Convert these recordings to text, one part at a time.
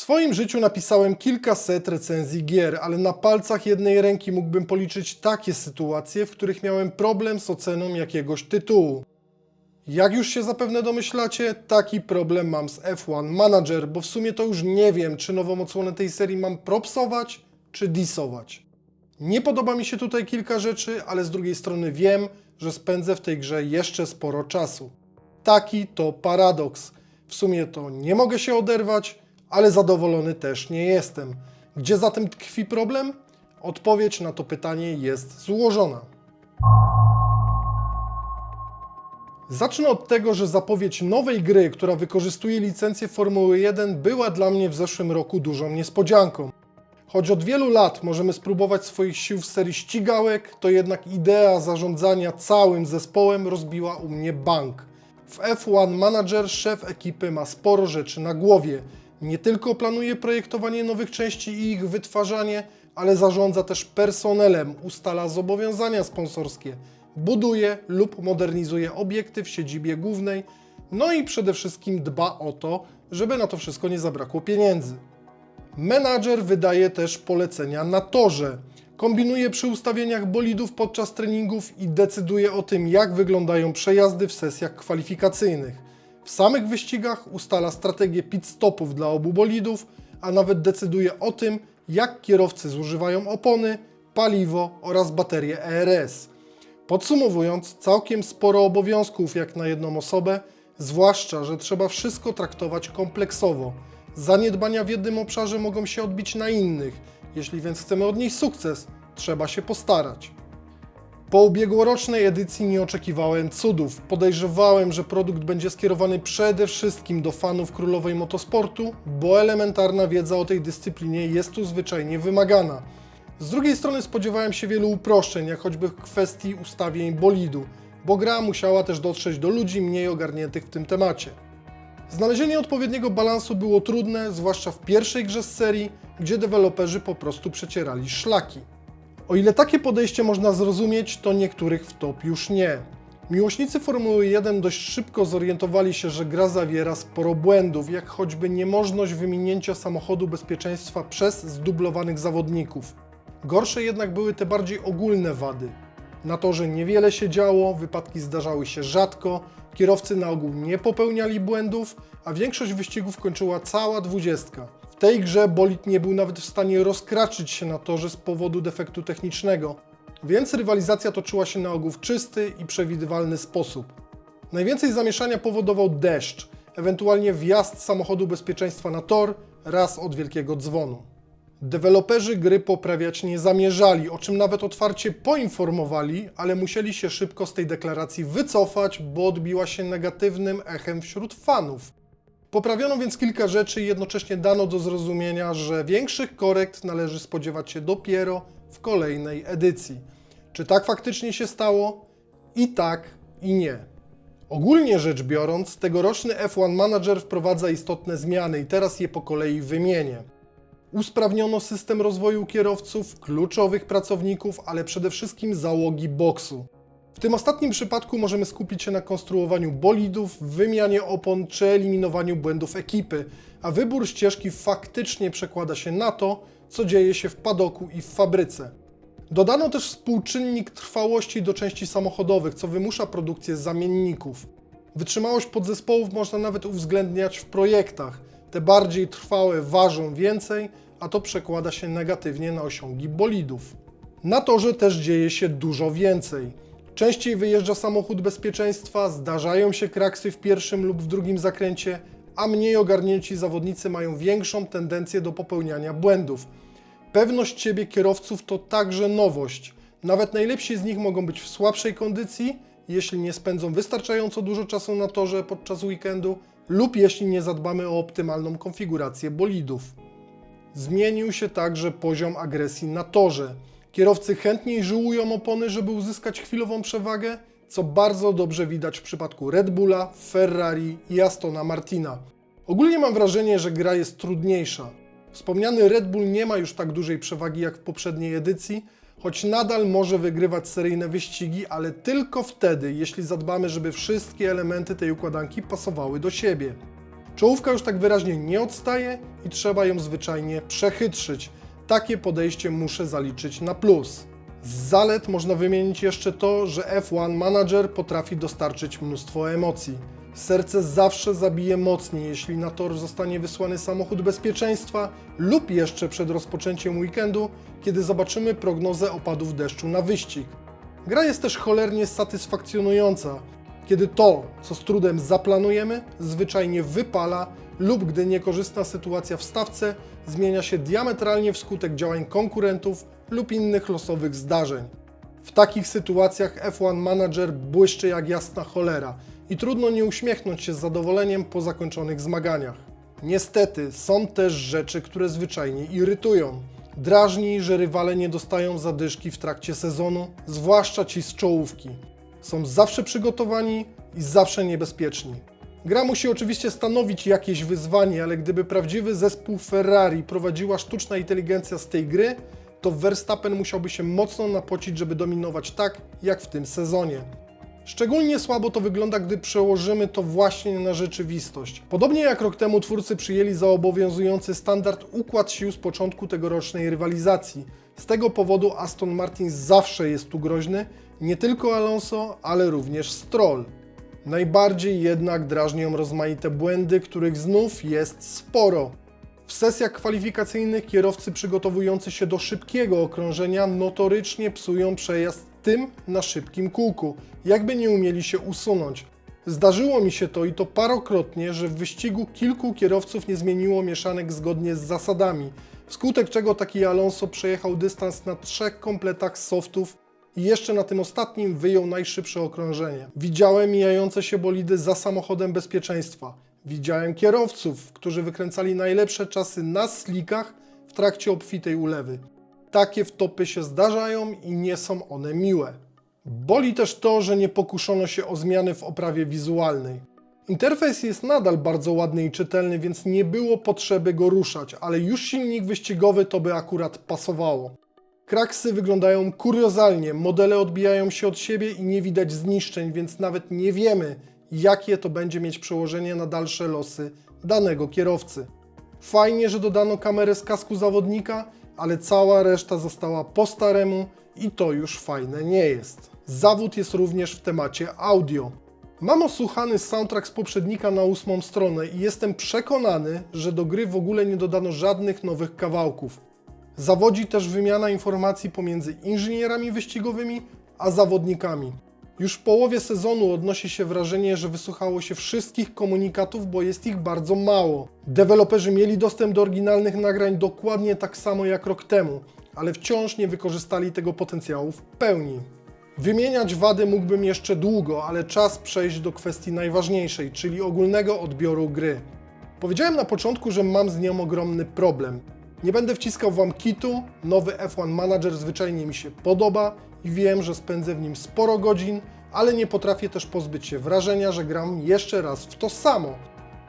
swoim życiu napisałem kilkaset recenzji gier, ale na palcach jednej ręki mógłbym policzyć takie sytuacje, w których miałem problem z oceną jakiegoś tytułu. Jak już się zapewne domyślacie, taki problem mam z F1 Manager, bo w sumie to już nie wiem, czy nową odsłonę tej serii mam propsować, czy disować. Nie podoba mi się tutaj kilka rzeczy, ale z drugiej strony wiem, że spędzę w tej grze jeszcze sporo czasu. Taki to paradoks. W sumie to nie mogę się oderwać, ale zadowolony też nie jestem. Gdzie zatem tkwi problem? Odpowiedź na to pytanie jest złożona. Zacznę od tego, że zapowiedź nowej gry, która wykorzystuje licencję Formuły 1, była dla mnie w zeszłym roku dużą niespodzianką. Choć od wielu lat możemy spróbować swoich sił w serii ścigałek, to jednak idea zarządzania całym zespołem rozbiła u mnie bank. W F1 Manager szef ekipy ma sporo rzeczy na głowie. Nie tylko planuje projektowanie nowych części i ich wytwarzanie, ale zarządza też personelem, ustala zobowiązania sponsorskie, buduje lub modernizuje obiekty w siedzibie głównej, no i przede wszystkim dba o to, żeby na to wszystko nie zabrakło pieniędzy. Menadżer wydaje też polecenia na torze. Kombinuje przy ustawieniach bolidów podczas treningów i decyduje o tym, jak wyglądają przejazdy w sesjach kwalifikacyjnych. W samych wyścigach ustala strategię pit stopów dla obu bolidów, a nawet decyduje o tym, jak kierowcy zużywają opony, paliwo oraz baterie ERS. Podsumowując, całkiem sporo obowiązków jak na jedną osobę, zwłaszcza, że trzeba wszystko traktować kompleksowo. Zaniedbania w jednym obszarze mogą się odbić na innych. Jeśli więc chcemy odnieść sukces, trzeba się postarać. Po ubiegłorocznej edycji nie oczekiwałem cudów. Podejrzewałem, że produkt będzie skierowany przede wszystkim do fanów królowej motosportu, bo elementarna wiedza o tej dyscyplinie jest tu zwyczajnie wymagana. Z drugiej strony spodziewałem się wielu uproszczeń, jak choćby w kwestii ustawień bolidu, bo gra musiała też dotrzeć do ludzi mniej ogarniętych w tym temacie. Znalezienie odpowiedniego balansu było trudne, zwłaszcza w pierwszej grze z serii, gdzie deweloperzy po prostu przecierali szlaki. O ile takie podejście można zrozumieć, to niektórych w top już nie. Miłośnicy Formuły 1 dość szybko zorientowali się, że gra zawiera sporo błędów, jak choćby niemożność wyminięcia samochodu bezpieczeństwa przez zdublowanych zawodników. Gorsze jednak były te bardziej ogólne wady. Na torze niewiele się działo, wypadki zdarzały się rzadko, kierowcy na ogół nie popełniali błędów, a większość wyścigów kończyła cała dwudziestka. Tej grze bolid nie był nawet w stanie rozkraczyć się na torze z powodu defektu technicznego, więc rywalizacja toczyła się na ogół w czysty i przewidywalny sposób. Najwięcej zamieszania powodował deszcz, ewentualnie wjazd samochodu bezpieczeństwa na tor raz od wielkiego dzwonu. Deweloperzy gry poprawiać nie zamierzali, o czym nawet otwarcie poinformowali, ale musieli się szybko z tej deklaracji wycofać, bo odbiła się negatywnym echem wśród fanów. Poprawiono więc kilka rzeczy i jednocześnie dano do zrozumienia, że większych korekt należy spodziewać się dopiero w kolejnej edycji. Czy tak faktycznie się stało? I tak, i nie. Ogólnie rzecz biorąc, tegoroczny F1 Manager wprowadza istotne zmiany i teraz je po kolei wymienię. Usprawniono system rozwoju kierowców, kluczowych pracowników, ale przede wszystkim załogi boksu. W tym ostatnim przypadku możemy skupić się na konstruowaniu bolidów, wymianie opon czy eliminowaniu błędów ekipy, a wybór ścieżki faktycznie przekłada się na to, co dzieje się w padoku i w fabryce. Dodano też współczynnik trwałości do części samochodowych, co wymusza produkcję zamienników. Wytrzymałość podzespołów można nawet uwzględniać w projektach. Te bardziej trwałe ważą więcej, a to przekłada się negatywnie na osiągi bolidów. Na torze też dzieje się dużo więcej. Częściej wyjeżdża samochód bezpieczeństwa, zdarzają się kraksy w pierwszym lub w drugim zakręcie, a mniej ogarnięci zawodnicy mają większą tendencję do popełniania błędów. Pewność siebie kierowców to także nowość. Nawet najlepsi z nich mogą być w słabszej kondycji, jeśli nie spędzą wystarczająco dużo czasu na torze podczas weekendu lub jeśli nie zadbamy o optymalną konfigurację bolidów. Zmienił się także poziom agresji na torze. Kierowcy chętniej żyłują opony, żeby uzyskać chwilową przewagę, co bardzo dobrze widać w przypadku Red Bulla, Ferrari i Astona Martina. Ogólnie mam wrażenie, że gra jest trudniejsza. Wspomniany Red Bull nie ma już tak dużej przewagi jak w poprzedniej edycji, choć nadal może wygrywać seryjne wyścigi, ale tylko wtedy, jeśli zadbamy, żeby wszystkie elementy tej układanki pasowały do siebie. Czołówka już tak wyraźnie nie odstaje i trzeba ją zwyczajnie przechytrzyć. Takie podejście muszę zaliczyć na plus. Z zalet można wymienić jeszcze to, że F1 Manager potrafi dostarczyć mnóstwo emocji. Serce zawsze zabije mocniej, jeśli na tor zostanie wysłany samochód bezpieczeństwa lub jeszcze przed rozpoczęciem weekendu, kiedy zobaczymy prognozę opadów deszczu na wyścig. Gra jest też cholernie satysfakcjonująca, kiedy to, co z trudem zaplanujemy, zwyczajnie wypala lub gdy niekorzystna sytuacja w stawce zmienia się diametralnie wskutek działań konkurentów lub innych losowych zdarzeń. W takich sytuacjach F1 Manager błyszczy jak jasna cholera i trudno nie uśmiechnąć się z zadowoleniem po zakończonych zmaganiach. Niestety, są też rzeczy, które zwyczajnie irytują. Drażni, że rywale nie dostają zadyszki w trakcie sezonu, zwłaszcza ci z czołówki. Są zawsze przygotowani i zawsze niebezpieczni. Gra musi oczywiście stanowić jakieś wyzwanie, ale gdyby prawdziwy zespół Ferrari prowadziła sztuczna inteligencja z tej gry, to Verstappen musiałby się mocno napocić, żeby dominować tak, jak w tym sezonie. Szczególnie słabo to wygląda, gdy przełożymy to właśnie na rzeczywistość. Podobnie jak rok temu twórcy przyjęli za obowiązujący standard układ sił z początku tegorocznej rywalizacji. Z tego powodu Aston Martin zawsze jest tu groźny, nie tylko Alonso, ale również Stroll. Najbardziej jednak drażnią rozmaite błędy, których znów jest sporo. W sesjach kwalifikacyjnych kierowcy przygotowujący się do szybkiego okrążenia notorycznie psują przejazd tym na szybkim kółku, jakby nie umieli się usunąć. Zdarzyło mi się to i to parokrotnie, że w wyścigu kilku kierowców nie zmieniło mieszanek zgodnie z zasadami, wskutek czego taki Alonso przejechał dystans na trzech kompletach softów i jeszcze na tym ostatnim wyjął najszybsze okrążenie. Widziałem mijające się bolidy za samochodem bezpieczeństwa. Widziałem kierowców, którzy wykręcali najlepsze czasy na slikach w trakcie obfitej ulewy. Takie wtopy się zdarzają i nie są one miłe. Boli też to, że nie pokuszono się o zmiany w oprawie wizualnej. Interfejs jest nadal bardzo ładny i czytelny, więc nie było potrzeby go ruszać, ale już silnik wyścigowy to by akurat pasowało. Kraksy wyglądają kuriozalnie, modele odbijają się od siebie i nie widać zniszczeń, więc nawet nie wiemy, jakie to będzie mieć przełożenie na dalsze losy danego kierowcy. Fajnie, że dodano kamerę z kasku zawodnika, ale cała reszta została po staremu i to już fajne nie jest. Zawód jest również w temacie audio. Mam osłuchany soundtrack z poprzednika na ósmą stronę i jestem przekonany, że do gry w ogóle nie dodano żadnych nowych kawałków. Zawodzi też wymiana informacji pomiędzy inżynierami wyścigowymi a zawodnikami. Już w połowie sezonu odnosi się wrażenie, że wysłuchało się wszystkich komunikatów, bo jest ich bardzo mało. Deweloperzy mieli dostęp do oryginalnych nagrań dokładnie tak samo jak rok temu, ale wciąż nie wykorzystali tego potencjału w pełni. Wymieniać wady mógłbym jeszcze długo, ale czas przejść do kwestii najważniejszej, czyli ogólnego odbioru gry. Powiedziałem na początku, że mam z nią ogromny problem. Nie będę wciskał Wam kitu, nowy F1 Manager zwyczajnie mi się podoba i wiem, że spędzę w nim sporo godzin, ale nie potrafię też pozbyć się wrażenia, że gram jeszcze raz w to samo.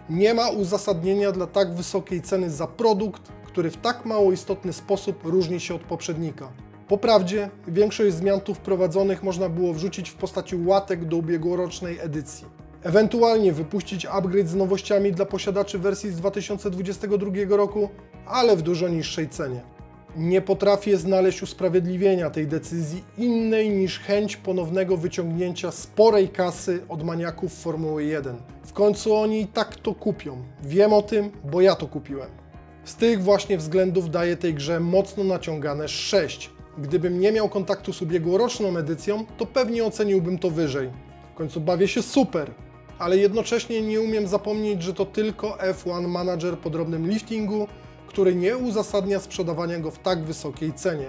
Nie ma uzasadnienia dla tak wysokiej ceny za produkt, który w tak mało istotny sposób różni się od poprzednika. Po prawdzie, większość zmian tu wprowadzonych można było wrzucić w postaci łatek do ubiegłorocznej edycji. Ewentualnie wypuścić upgrade z nowościami dla posiadaczy wersji z 2022 roku, ale w dużo niższej cenie. Nie potrafię znaleźć usprawiedliwienia tej decyzji innej niż chęć ponownego wyciągnięcia sporej kasy od maniaków Formuły 1. W końcu oni i tak to kupią. Wiem o tym, bo ja to kupiłem. Z tych właśnie względów daję tej grze mocno naciągane 6. Gdybym nie miał kontaktu z ubiegłoroczną edycją, to pewnie oceniłbym to wyżej. W końcu bawię się super, ale jednocześnie nie umiem zapomnieć, że to tylko F1 Manager po drobnym liftingu, który nie uzasadnia sprzedawania go w tak wysokiej cenie.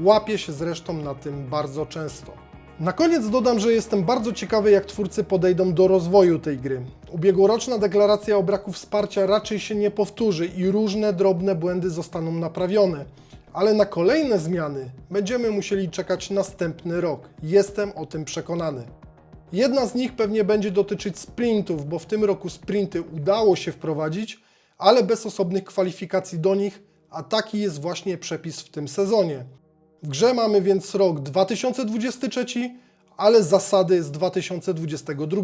Łapię się zresztą na tym bardzo często. Na koniec dodam, że jestem bardzo ciekawy, jak twórcy podejdą do rozwoju tej gry. Ubiegłoroczna deklaracja o braku wsparcia raczej się nie powtórzy i różne drobne błędy zostaną naprawione. Ale na kolejne zmiany będziemy musieli czekać następny rok. Jestem o tym przekonany. Jedna z nich pewnie będzie dotyczyć sprintów, bo w tym roku sprinty udało się wprowadzić, ale bez osobnych kwalifikacji do nich, a taki jest właśnie przepis w tym sezonie. W grze mamy więc rok 2023, ale zasady z 2022.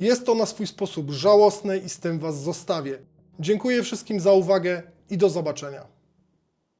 Jest to na swój sposób żałosne i z tym Was zostawię. Dziękuję wszystkim za uwagę i do zobaczenia.